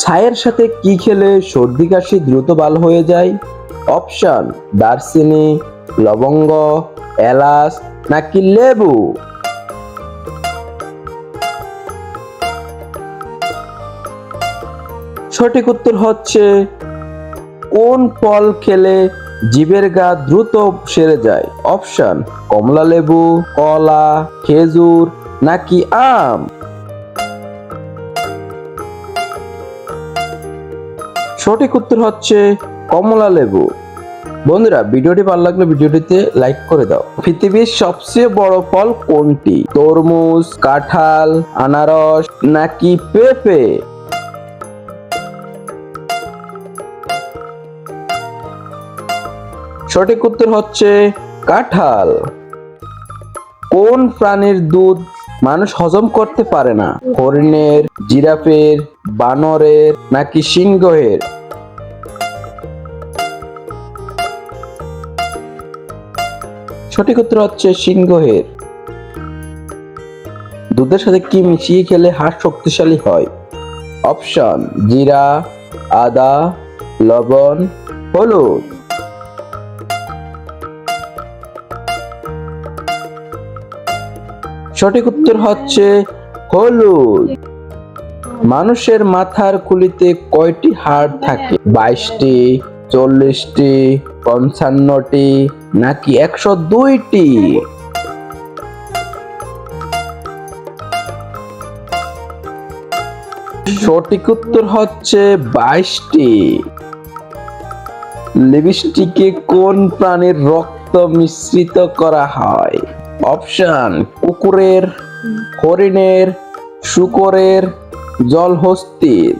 ছায়ের সাথে কি খেলে সর্দি কাশি দ্রুত ভালো হয়ে যায়? অপশন, দারচিনি, লবঙ্গ, এলাচ নাকি লেবু? সঠিক উত্তর হচ্ছে, কোন ফল খেলে জীবের গা দ্রুত সেরে যায়? অপশন কমলা লেবু কলা, খেজুর নাকি আম? সঠিক উত্তর হচ্ছে কমলা লেবু। বন্ধুরা, ভিডিওটি ভালো লাগলে ভিডিওটিতে লাইক করে দাও। পৃথিবীর সবচেয়ে বড় ফল কোনটি? তরমুজ, কাঁঠাল, আনারস নাকি পেঁপে? সঠিক উত্তর হচ্ছে কাঁঠাল। কোন প্রাণীর দুধ মানুষ হজম করতে পারে না? হরিণের, জিরাফের, বানরের নাকি সিংহের? সঠিক উত্তর হচ্ছে সিংহের দুধের সাথে কি মিশিয়ে খেলে হাড় শক্তিশালী হয়? অপশন, জিরা, আদা, লবণ, হলুদ। সঠিক উত্তর হচ্ছে হলুদ। মানুষের মাথার খুলিতে কয়টি হাড় থাকে? বাইশটি চল্লিশটি, পঞ্চান্নটি, নাকি একশো দুইটি? সঠিক উত্তর হচ্ছে বাইশটি। লিপস্টিকে কোন প্রাণীর রক্ত মিশ্রিত করা হয়? অপশন, কুকুরের, হরিণের, শুকরের, জলহস্তির।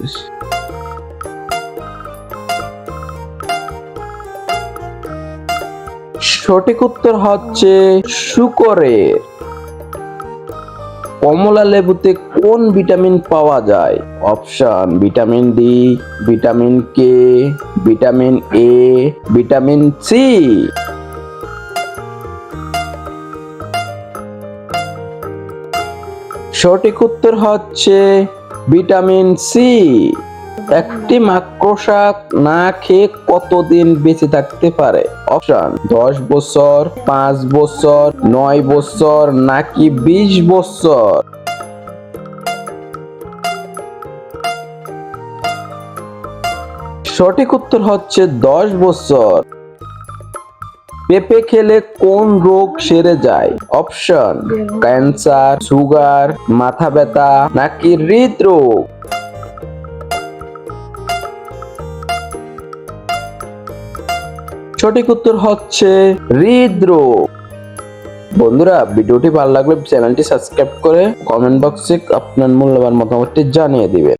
সঠিক উত্তর হচ্ছে শুকরের কমলা লেবুতে কোন ভিটামিন পাওয়া যায়? Option, vitamin D vitamin K vitamin A vitamin C সঠিক উত্তর হচ্ছে ভিটামিন সি একটি মাকড়সা না খেয়ে কতদিন বেঁচে থাকতে পারে? অপশন, দশ বছর, পাঁচ বছর, নয় বছর, নাকি বিশ বছর? সঠিক উত্তর হচ্ছে দশ বছর। পেঁপে খেলে কোন রোগ সেরে যায়? অপশন, ক্যান্সার, সুগার, মাথা ব্যথা, নাকি হৃদরোগ? সঠিক উত্তর হচ্ছে হৃদরোগ। বন্ধুরা, ভিডিওটি ভালো লাগলে চ্যানেলটি সাবস্ক্রাইব করে কমেন্ট বক্সে আপনার মূল্যবান মতামতটি জানিয়ে দিবেন।